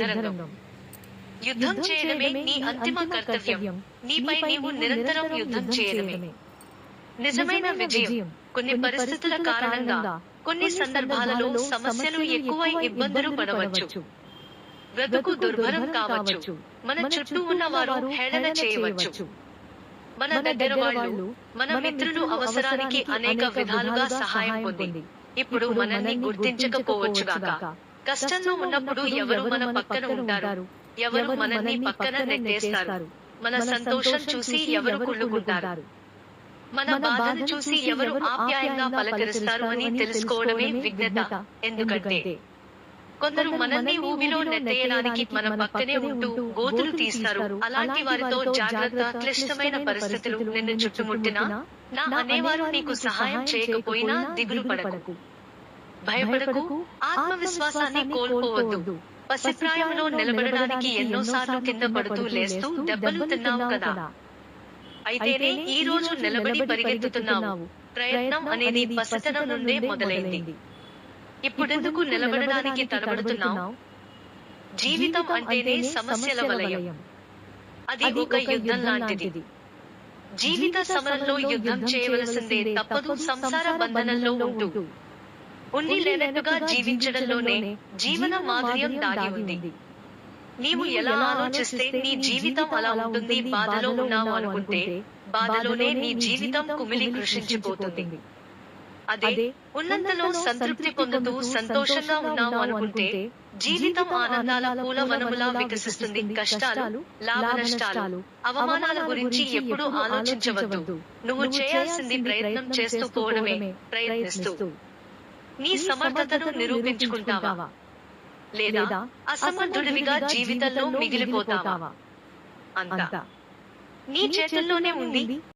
యుద్ధరంగం. యుద్ధం చేయడమే నీ అంతిమ కర్తవ్యం. నీపై నీవు నిరంతరం యుద్ధం చేయడమే. నిజమైన విజయం. కొన్ని పరిస్థితుల కారణంగా కొన్ని సందర్భాలలో సమస్యలు ఎక్కువై ఇబ్బందులు పడవచ్చు. బ్రతుకు దుర్భరం కావచ్చు. మన చుట్టూ ఉన్న వారు హేళన చేయవచ్చు. మన దగ్గర వాళ్ళు మన మిత్రులు అవసరానికి అనేక విధాలుగా సహాయం పొంది. ఇప్పుడు మనల్ని గుర్తించకపోవచ్చుగాక కష్టంలో ఉన్నప్పుడు ఎవరు మన పక్కన ఉంటారు? ఎవరు మనల్ని పక్కన నెట్టేస్తారు? మన సంతోషం చూసి ఎవరు కుళ్ళుకుంటారు? మన బాధను చూసి ఎవరు ఆప్యాయంగా పలకరిస్తారు అని తెలుసుకోవడమే విజ్ఞత ఎందుకంటే కొందరు మనల్ని ఊబిలో నెట్టేయడానికి మన పక్కనే ఉంటూ గోతులు తీస్తారు. అలాంటి వారితో జాగ్రత్త క్లిష్టమైన పరిస్థితులు నిన్ను చుట్టుముట్టినా నా అనేవారు నీకు సహాయం చేయకపోయినా దిగులు పడకు. భయపడకు ఆత్మవిశ్వాసాన్ని కోల్పోవద్దు. పసిప్రాయంలో నిలబడడానికి ఎన్నోసార్లు కింద పడుతూ లేస్తూ దెబ్బలు తిన్నావు కదా. అయితేనే ఈ రోజు నిలబడి పరిగెత్తుతున్నావు. ప్రయత్నం అనేది పసితనం నుండే మొదలైంది. ఇప్పుడెందుకు నిలబడడానికి తడబడుతున్నావు? జీవితం అంటేనే సమస్యల వలయం. అది ఒక యుద్ధం లాంటిది. జీవిత సమరంలో యుద్ధం చేయవలసిందే. తప్పదు సంసార బంధనంలో ఉంటూ. ఉండి లేనట్టుగా జీవించడంలోనే జీవన మాధుర్యం దాగి ఉంది. నీవు ఎలా ఆలోచిస్తే నీ జీవితం అలా ఉంటుంది బాధలో ఉన్నావు అనుకుంటే బాధలోనే నీ జీవితం కుమిలి కృషించిపోతుంది. అదే ఉన్నంతలో సంతృప్తి పొందుతూ సంతోషంగా ఉన్నావు అనుకుంటే జీవితం ఆనందాల పూల వనములా వికసిస్తుంది కష్టాలు లాభ నష్టాలు అవమానాల గురించి ఎప్పుడూ ఆలోచించవద్దు. నువ్వు చేయాల్సింది ప్రయత్నం చేస్తూ పోవడమే. ప్రయత్నిస్తూ. నీ సమర్థతను నిరూపించుకుంటావా? లేదా అసమర్థుడివిగా జీవితంలో మిగిలిపోతావా? అంతా. నీ చేతుల్లోనే ఉంది